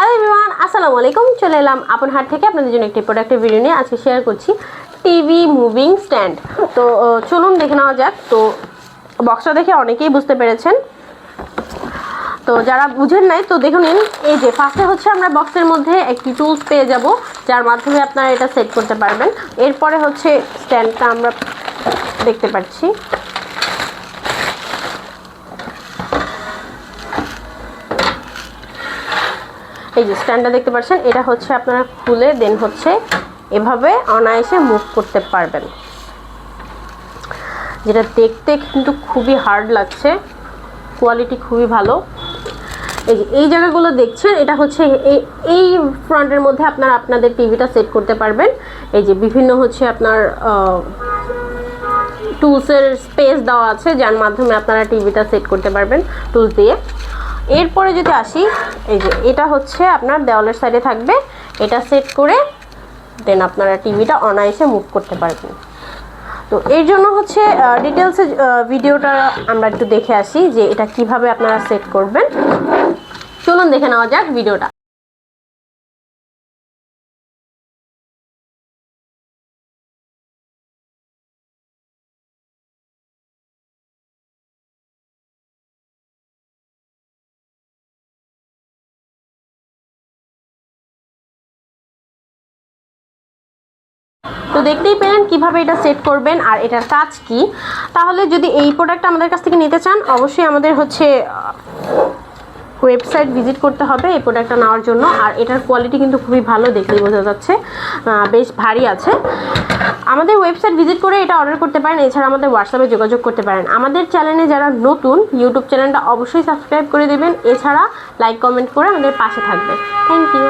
Hello everyone আসসালামু আলাইকুম। চলে এলাম আপন হাট থেকে আপনাদের জন্য একটি প্রোডাক্টের ভিডিও নিয়ে। আজকে শেয়ার করছি টিভি মুভিং স্ট্যান্ড তো চলুন দেখে নেওয়া যাক। তো বক্সটা দেখে অনেকেই বুঝতে পেরেছেন। তো, যারা বুঝেন নাই, তো দেখুন এই যে ফার্স্টে হচ্ছে আমরা বক্সের মধ্যে একটি টুলস পেয়ে যাব, যার মাধ্যমে আপনারা এটা সেট করতে পারবেন। এরপরে হচ্ছে স্ট্যান্ডটা আমরা দেখতে পাচ্ছি। এই যে স্ট্যান্ডটা দেখতে পাচ্ছেন, এটা হচ্ছে আপনারা খুলে দেন হচ্ছে এভাবে অনায়াসে মুভ করতে পারবেন। যেটা দেখতে কিন্তু খুবই হার্ড লাগছে কোয়ালিটি খুবই ভালো। এই যে, এই জায়গাগুলো দেখছেন, এটা হচ্ছে এই এই ফ্রন্টের মধ্যে আপনারা আপনাদের টিভিটা সেট করতে পারবেন। এই যে বিভিন্ন হচ্ছে আপনার টুলসের স্পেস দেওয়া আছে, যার মাধ্যমে আপনারা টিভিটা সেট করতে পারবেন টুলস দিয়ে। এরপরে যদি আসি, এই যে এটা হচ্ছে আপনার দেওয়ালের সাইডে থাকবে। এটা সেট করে দেন আপনারা টিভিটা অনায়াসে মুভ করতে পারবেন। তো এর জন্য হচ্ছে ডিটেলসে ভিডিওটা আমরা একটু দেখে আসি যে এটা কীভাবে আপনারা সেট করবেন। চলুন দেখে নেওয়া যাক ভিডিওটা তো দেখতেই পেলেন কীভাবে এটা সেট করবেন আর এটার কাজ কি। তাহলে যদি এই প্রোডাক্ট আমাদের কাছ থেকে নিতে চান, অবশ্যই আমাদের হচ্ছে ওয়েবসাইট ভিজিট করতে হবে এই প্রোডাক্টটা নেওয়ার জন্য। আর এটার কোয়ালিটি কিন্তু খুবই ভালো দেখলেই বোঝা যাচ্ছে বেশ ভারী আছে। আমাদের ওয়েবসাইট ভিজিট করে এটা অর্ডার করতে পারেন, এছাড়া আমাদের হোয়াটসঅ্যাপে যোগাযোগ করতে পারেন। আমাদের চ্যানেলে যারা নতুন ইউটিউব চ্যানেলটা অবশ্যই সাবস্ক্রাইব করে দেবেন। এছাড়া লাইক কমেন্ট করে আমাদের পাশে থাকবে থ্যাংক ইউ